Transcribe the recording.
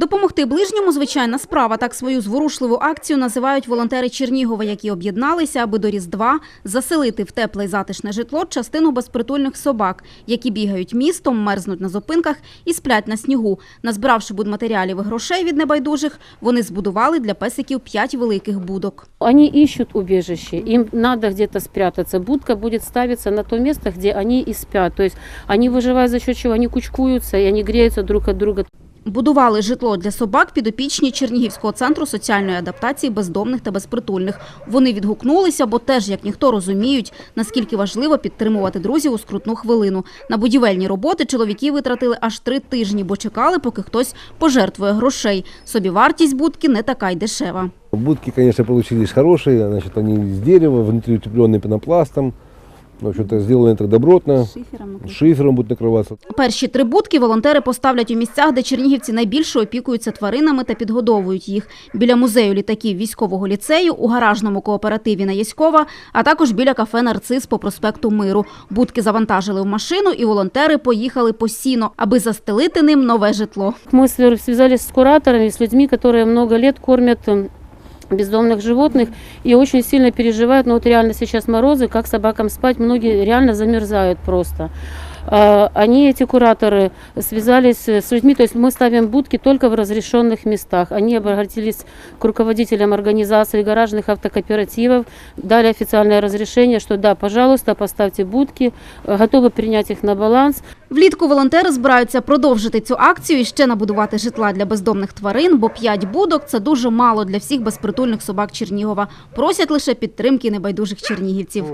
Допомогти ближньому звичайна справа. Так свою зворушливу акцію називають волонтери Чернігова, які об'єдналися, аби до Різдва заселити в тепле й затишне житло частину безпритульних собак, які бігають містом, мерзнуть на зупинках і сплять на снігу. Назбиравши будматеріалів і грошей від небайдужих, вони збудували для песиків п'ять великих будок. Они ищут убежище, им надо где-то спрятаться. Будка будет ставиться на то место, где они и спят. То есть они выживают за счет чего? Они кучкуются и они греются друг от друга. Будували житло для собак підопічні Чернігівського центру соціальної адаптації бездомних та безпритульних. Вони відгукнулися, бо теж, як ніхто, розуміють, наскільки важливо підтримувати друзів у скрутну хвилину. На будівельні роботи чоловіки витратили аж три тижні, бо чекали, поки хтось пожертвує грошей. Собівартість будки не така й дешева. Будки, конечно, получились хорошие, значит, они из дерева, внутри утепленные пенопластом. В общем-то, сделаны так добротно, шифером будут накрываться. Перші три будки волонтери поставлять у місцях, де чернігівці найбільше опікуються тваринами та підгодовують їх. Біля музею літаків військового ліцею, у гаражному кооперативі на Яськова, а також біля кафе «Нарцис» по проспекту Миру. Будки завантажили в машину і волонтери поїхали по сіно, аби застелити ним нове житло. Мы свер- связались с кураторами, с людьми, которые много лет кормят м, бездомных животных и очень сильно переживают, ну вот реально сейчас морозы, как собакам спать, многие реально замерзают просто. А, Они, эти кураторы, связались с людьми, то есть мы ставим будки только в разрешенных местах. Они обратились к руководителям организаций гаражных автокооперативов, дали официальное разрешение, что да, пожалуйста, поставьте будки, э, готовы принять их на баланс. Влітку волонтери збираються продовжити цю акцію і ще набудувати житла для бездомних тварин, бо п'ять будок – це дуже мало для всіх безпритульних собак Чернігова. Просять лише підтримки небайдужих чернігівців.